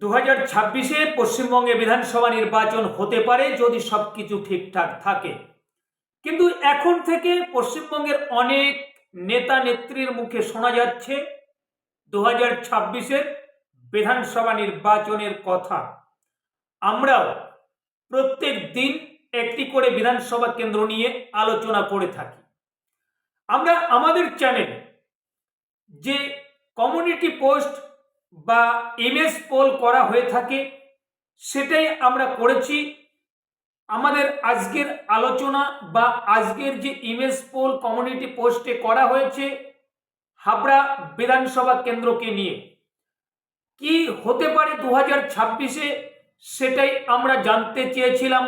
দু হাজার ছাব্বিশে পশ্চিমবঙ্গে বিধানসভা নির্বাচন হতে পারে যদি সব কিছু ঠিকঠাক থাকে। কিন্তু এখন থেকে পশ্চিমবঙ্গের অনেক নেতা নেত্রীর মুখে শোনা যাচ্ছে দু হাজার ছাব্বিশের বিধানসভা নির্বাচনের কথা। আমরাও প্রত্যেক দিন একটি করে বিধানসভা কেন্দ্র নিয়ে আলোচনা করে থাকি। আমরা আমাদের চ্যানেল যে কমিউনিটি পোস্ট বা ইমেজ পোল করা হয়ে থাকে, সেটাই আমরা করেছি। আমাদের আজকের আলোচনা বা আজকের যে ইমেজ পোল কমিউনিটি পোস্টে করা হয়েছে, হাবড়া বিধানসভা কেন্দ্রকে নিয়ে। কি হতে পারে দু হাজার ছাব্বিশে, সেটাই আমরা জানতে চেয়েছিলাম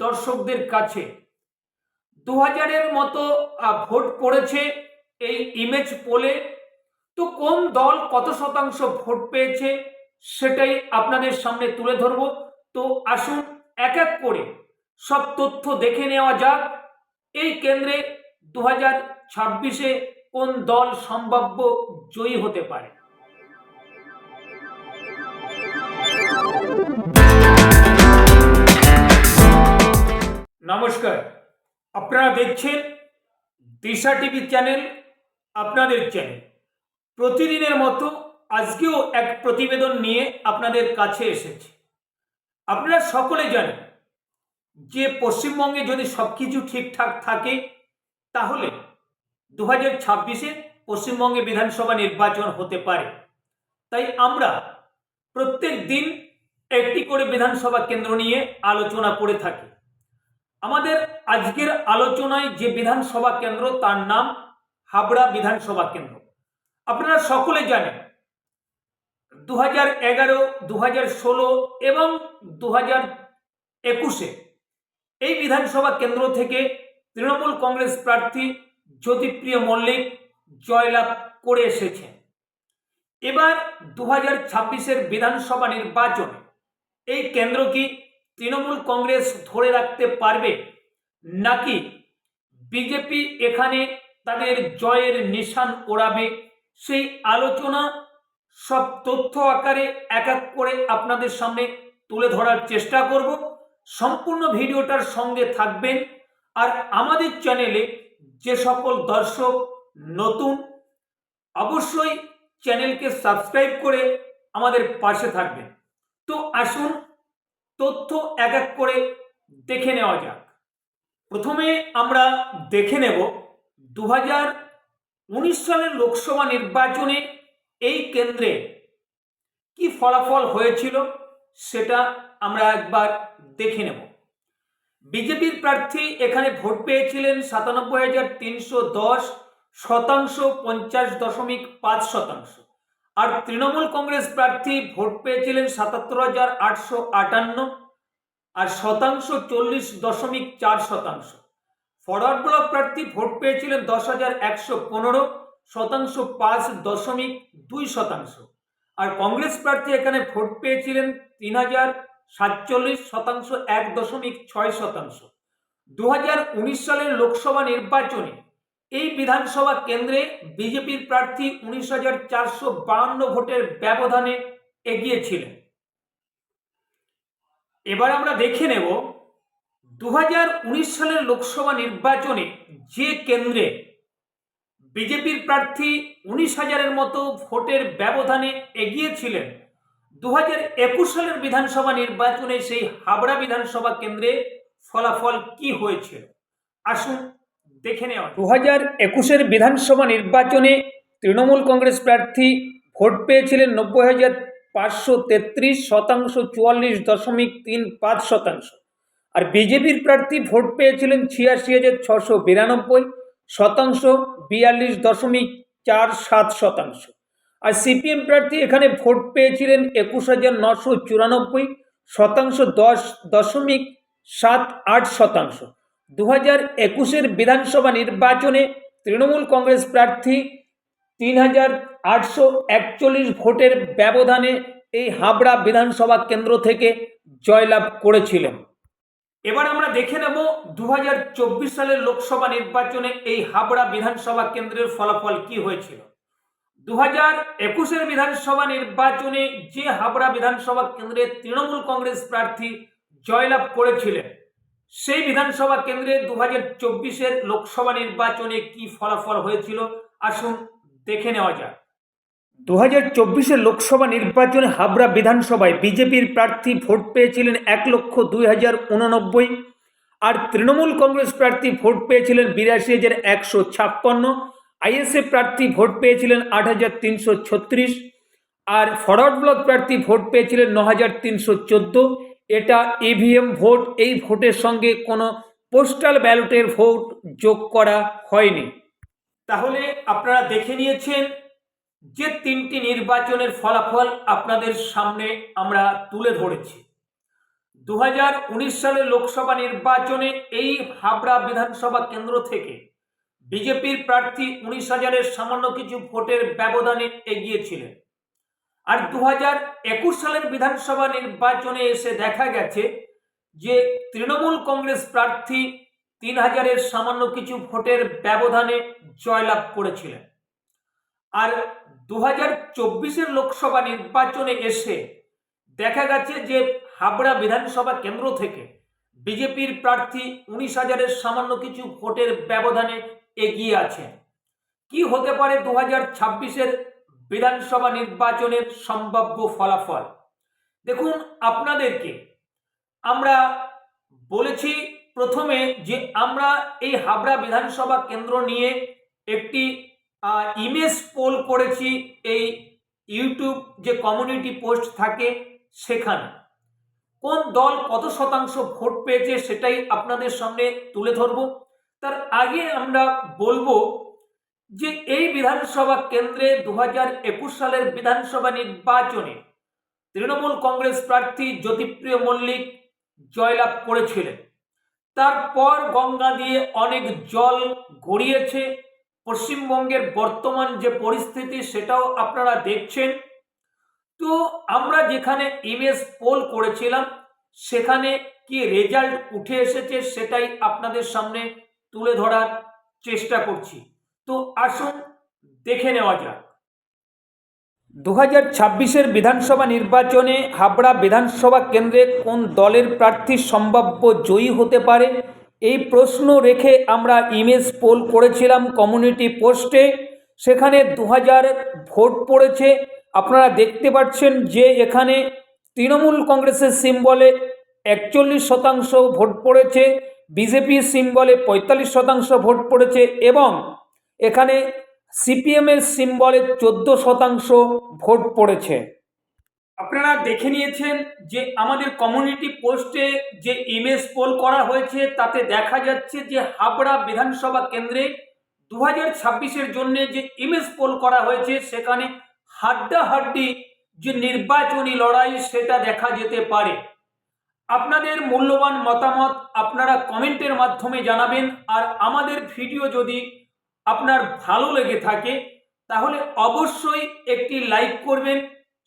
দর্শকদের কাছে। দু হাজারের মতো ভোট পড়েছে এই ইমেজ পোলে তো কোন দল কত শতাংশ ভোট পেয়েছে সেটাই আপনাদের সামনে তুলে ধরব। তো আসুন এক এক করে সব তথ্য দেখে নেওয়া যাক। এই কেন্দ্রে দু হাজার ছাব্বিশে কোন দল সম্ভাব্য জয়ী হতে পারে? নমস্কার, আপনারা দেখছেন দিশা টিভি চ্যানেল, আপনাদের চ্যানেল। প্রতিদিনের মতো আজকেও এক প্রতিবেদন নিয়ে আপনাদের কাছে এসেছে। আপনারা সকলে জানেন যে পশ্চিমবঙ্গে যদি সব কিছু ঠিকঠাক থাকে, তাহলে দু হাজার ছাব্বিশে পশ্চিমবঙ্গে বিধানসভা নির্বাচন হতে পারে। তাই আমরা প্রত্যেক দিন একটি করে বিধানসভা কেন্দ্র নিয়ে আলোচনা করে থাকি। আমাদের আজকের আলোচনায় যে বিধানসভা কেন্দ্র, তার নাম হাবড়া বিধানসভা কেন্দ্র। আপনারা সকলে জানেন দু হাজার এগারো দু হাজার ষোলো এবং দু হাজার একুশে এই বিধানসভা কেন্দ্র থেকে তৃণমূল কংগ্রেস প্রার্থী জ্যোতিপ্রিয় মল্লিক জয়লাভ করে এসেছেন। এবার দু হাজার ছাব্বিশের বিধানসভা নির্বাচনে এই কেন্দ্র কি তৃণমূল কংগ্রেস ধরে রাখতে পারবে নাকি বিজেপি এখানে তাদের জয়ের নিশান ওড়াবে সেই আলোচনা, সব তথ্য আকারে এক এক করে আপনাদের সামনে তুলে ধরার চেষ্টা করব। সম্পূর্ণ ভিডিওটার সঙ্গে থাকবেন। আর আমাদের চ্যানেলে যে সকল দর্শক নতুন, অবশ্যই চ্যানেলকে সাবস্ক্রাইব করে আমাদের পাশে থাকবেন। তো আসুন, তথ্য এক এক করে দেখে নেওয়া যাক। প্রথমে আমরা দেখে নেব দু হাজার উনিশ সালের লোকসভা নির্বাচনে এই কেন্দ্রে কি ফলাফল হয়েছিল সেটা আমরা একবার দেখে নেব। বিজেপির প্রার্থী এখানে ভোট পেয়েছিলেন সাতানব্বই হাজার তিনশো দশ শতাংশ পঞ্চাশ দশমিক পাঁচ শতাংশ। আর তৃণমূল কংগ্রেস প্রার্থী ভোট পেয়েছিলেন সাতাত্তর হাজার আটশো আটান্ন আর শতাংশ চল্লিশ দশমিক চার শতাংশ। ফরওয়ার্ড ব্লক প্রার্থী ভোট পেয়েছিলেন দশ হাজার একশো পনেরো শতাংশ পাঁচ দশমিক দুই শতাংশ। আর কংগ্রেস প্রার্থী এখানে ভোট পেয়েছিলেন তিন হাজার সাতচল্লিশ শতাংশ এক দশমিক ছয় শতাংশ। দু হাজার উনিশ সালের লোকসভা নির্বাচনে এই বিধানসভা কেন্দ্রে বিজেপির প্রার্থী উনিশ হাজার চারশো বাহান্ন ভোটের ব্যবধানে এগিয়েছিলেন এবার আমরা দেখে নেব দু হাজার উনিশ সালের লোকসভা নির্বাচনে যে কেন্দ্রে বিজেপির প্রার্থী উনিশ হাজারের মতো ভোটের ব্যবধানে এগিয়েছিলেন দু হাজার একুশ সালের বিধানসভা নির্বাচনে সেই হাবড়া বিধানসভা কেন্দ্রে ফলাফল কি হয়েছিল আসুন দেখে নেওয়া দু হাজার একুশের বিধানসভা নির্বাচনে তৃণমূল কংগ্রেস প্রার্থী ভোট পেয়েছিলেন নব্বই হাজার পাঁচশো তেত্রিশ শতাংশ চুয়াল্লিশ দশমিক তিন পাঁচ শতাংশ। আর বিজেপির প্রার্থী ভোট পেয়েছিলেন ছিয়াশি হাজার ছশো বিরানব্বই শতাংশ, বিয়াল্লিশ দশমিক চার সাত শতাংশ। আর সিপিএম প্রার্থী এখানে ভোট পেয়েছিলেন একুশ হাজার নশো চুরানব্বই শতাংশ, দশ দশমিক সাত আট শতাংশ। দু হাজার একুশের বিধানসভা নির্বাচনে তৃণমূল কংগ্রেস প্রার্থী তিন হাজার আটশো একচল্লিশ ভোটের ব্যবধানে এই হাবড়া বিধানসভা কেন্দ্র থেকে জয়লাভ করেছিলেন। এবার আমরা দেখে নেব দু হাজার চব্বিশ সালের লোকসভা নির্বাচনে এই হাবড়া বিধানসভা কেন্দ্রের ফলাফল কি হয়েছিল। দু হাজার একুশের বিধানসভা নির্বাচনে যে হাবড়া বিধানসভা কেন্দ্রে তৃণমূল কংগ্রেস প্রার্থী জয়লাভ করেছিলেন, সেই বিধানসভা কেন্দ্রে দু হাজার চব্বিশের লোকসভা নির্বাচনে কি ফলাফল হয়েছিল? আসুন দেখে নেওয়া যাক। দু হাজার চব্বিশে লোকসভা নির্বাচনে হাবড়া বিধানসভায় বিজেপির প্রার্থী ভোট পেয়েছিলেন এক লক্ষ দুই হাজার উননব্বই, আর তৃণমূল কংগ্রেস প্রার্থী ভোট পেয়েছিলেন বিরাশি হাজার একশো ছাপ্পান্ন, আইএসএফ প্রার্থী ভোট পেয়েছিলেন আট হাজার তিনশো ছত্রিশ, আর ফরওয়ার্ড ব্লক প্রার্থী ভোট পেয়েছিলেন ন হাজার তিনশো চোদ্দ। এটা ইভিএম ভোট, এই ভোটের সঙ্গে কোনো পোস্টাল ব্যালটের ভোট যোগ করা হয়নি। তাহলে আপনারা দেখে নিয়েছেন যে তিনটি নির্বাচনের ফলাফল আপনাদের সামনে আমরা তুলে ধরেছি দু হাজার উনিশ সালের লোকসভা নির্বাচনে এই হাবড়া বিধানসভা কেন্দ্র থেকে বিজেপির প্রার্থী উনিশ হাজারের সামান্য কিছু ভোটের ব্যবধানে এগিয়েছিলেন। আর দু হাজার একুশ সালের বিধানসভা নির্বাচনে এসে দেখা গেছে যে তৃণমূল কংগ্রেস প্রার্থী তিন হাজারের সামান্য কিছু ভোটের ব্যবধানে জয়লাভ করেছিলেন। আর দু হাজার চব্বিশের লোকসভা নির্বাচনে এসে দেখা গেছে যে হাবড়া বিধানসভা কেন্দ্র থেকে বিজেপির প্রার্থী উনিশ হাজারের সামান্য কিছু ভোটের ব্যবধানে এগিয়ে আছে। কি হতে পারে দু হাজার ছাব্বিশের বিধানসভা নির্বাচনের সম্ভাব্য ফলাফল? দেখুন, আপনাদেরকে আমরা বলেছি প্রথমে যে আমরা এই হাবড়া বিধানসভা কেন্দ্র নিয়ে একটি ইমেজ পোল করেছি এই ইউটিউব যে কমিউনিটি পোস্ট থাকে সেখানে। কোন দল কত শতাংশ ভোট পেয়েছে সেটাই আপনাদের সামনে তুলে ধরব। তার আগে আমরা বলব যে এই বিধানসভা কেন্দ্রে দু সালের বিধানসভা নির্বাচনে তৃণমূল কংগ্রেস প্রার্থী জ্যোতিপ্রিয় মল্লিক জয়লাভ করেছিলেন। তারপর গঙ্গা দিয়ে অনেক জল গড়িয়েছে। পশ্চিমবঙ্গের বর্তমান যে পরিস্থিতি সেটাও আপনারা দেখছেন। তো আমরা যেখানে ইমেজ পোল করেছিলাম, সেখানে কি রেজাল্ট উঠে এসেছে সেটাই আপনাদের সামনে তুলে ধরার চেষ্টা করছি। তো আসুন দেখে নেওয়া যাক। দু হাজার ছাব্বিশের বিধানসভা নির্বাচনে হাবড়া বিধানসভা কেন্দ্রে কোন দলের প্রার্থী সম্ভাব্য জয়ী হতে পারে? এই প্রশ্ন রেখে আমরা ইমেজ পোল করেছিলাম কমিউনিটি পোস্টে সেখানে দু হাজার ভোট পড়েছে। আপনারা দেখতে পাচ্ছেন যে এখানে তৃণমূল কংগ্রেসের সিম্বলে একচল্লিশ শতাংশ ভোট পড়েছে বিজেপি সিম্বলে পঁয়তাল্লিশ শতাংশ ভোট পড়েছে এবং এখানে সিপিএমের সিম্বলে চোদ্দ শতাংশ ভোট পড়েছে। আপনারা দেখে নিয়েছেন যে আমাদের কমিউনিটি পোস্টে যে ইমেজ পোল করা হয়েছে, তাতে দেখা যাচ্ছে যে হাবড়া বিধানসভা কেন্দ্রে দু হাজার ছাব্বিশের জন্য যে ইমেজ পোল করা হয়েছে, সেখানে হাড্ডাহাড্ডি যে নির্বাচনী লড়াই, সেটা দেখা যেতে পারে। আপনাদের মূল্যবান মতামত আপনারা কমেন্টের মাধ্যমে জানাবেন, আর আমাদের ভিডিও যদি আপনার ভালো লেগে থাকে, তাহলে অবশ্যই একটি লাইক করবেন।